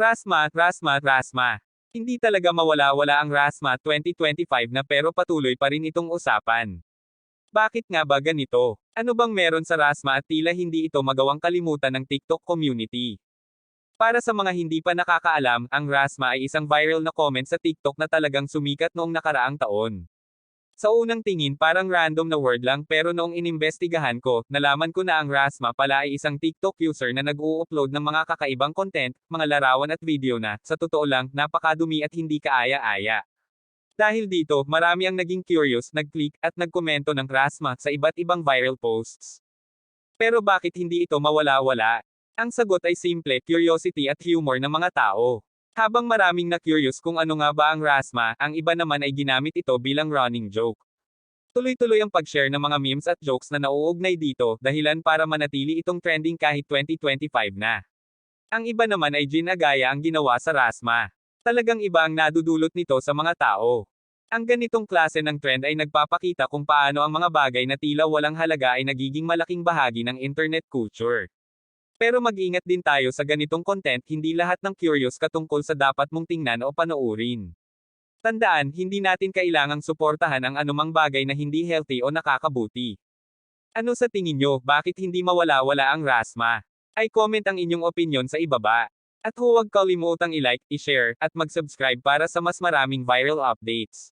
Rasma, Rasma, Rasma. Hindi talaga mawala-wala ang Rasma 2025 na pero patuloy pa rin itong usapan. Bakit nga ba ganito? Ano bang meron sa Rasma at tila hindi ito magawang kalimutan ng TikTok community? Para sa mga hindi pa nakakaalam, ang Rasma ay isang viral na comment sa TikTok na talagang sumikat noong nakaraang taon. Sa unang tingin parang random na word lang pero noong inimbestigahan ko, nalaman ko na ang Rasma pala ay isang TikTok user na nag-u-upload ng mga kakaibang content, mga larawan at video na, sa totoo lang, napakadumi at hindi kaaya-aya. Dahil dito, marami ang naging curious, nag-click, at nagkomento ng Rasma sa iba't ibang viral posts. Pero bakit hindi ito mawala-wala? Ang sagot ay simple, curiosity at humor ng mga tao. Habang maraming na-curious kung ano nga ba ang Rasma, ang iba naman ay ginamit ito bilang running joke. Tuloy-tuloy ang pag-share ng mga memes at jokes na nauugnay dito, dahilan para manatili itong trending kahit 2025 na. Ang iba naman ay ginagaya ang ginawa sa Rasma. Talagang iba ang nadudulot nito sa mga tao. Ang ganitong klase ng trend ay nagpapakita kung paano ang mga bagay na tila walang halaga ay nagiging malaking bahagi ng internet culture. Pero mag-ingat din tayo sa ganitong content, hindi lahat ng curious katungkol sa dapat mong tingnan o panoorin. Tandaan, hindi natin kailangang suportahan ang anumang bagay na hindi healthy o nakakabuti. Ano sa tingin nyo, bakit hindi mawala-wala ang Rasma? Ay comment ang inyong opinion sa ibaba. At huwag kalimutang i-like, i-share, at mag-subscribe para sa mas maraming viral updates.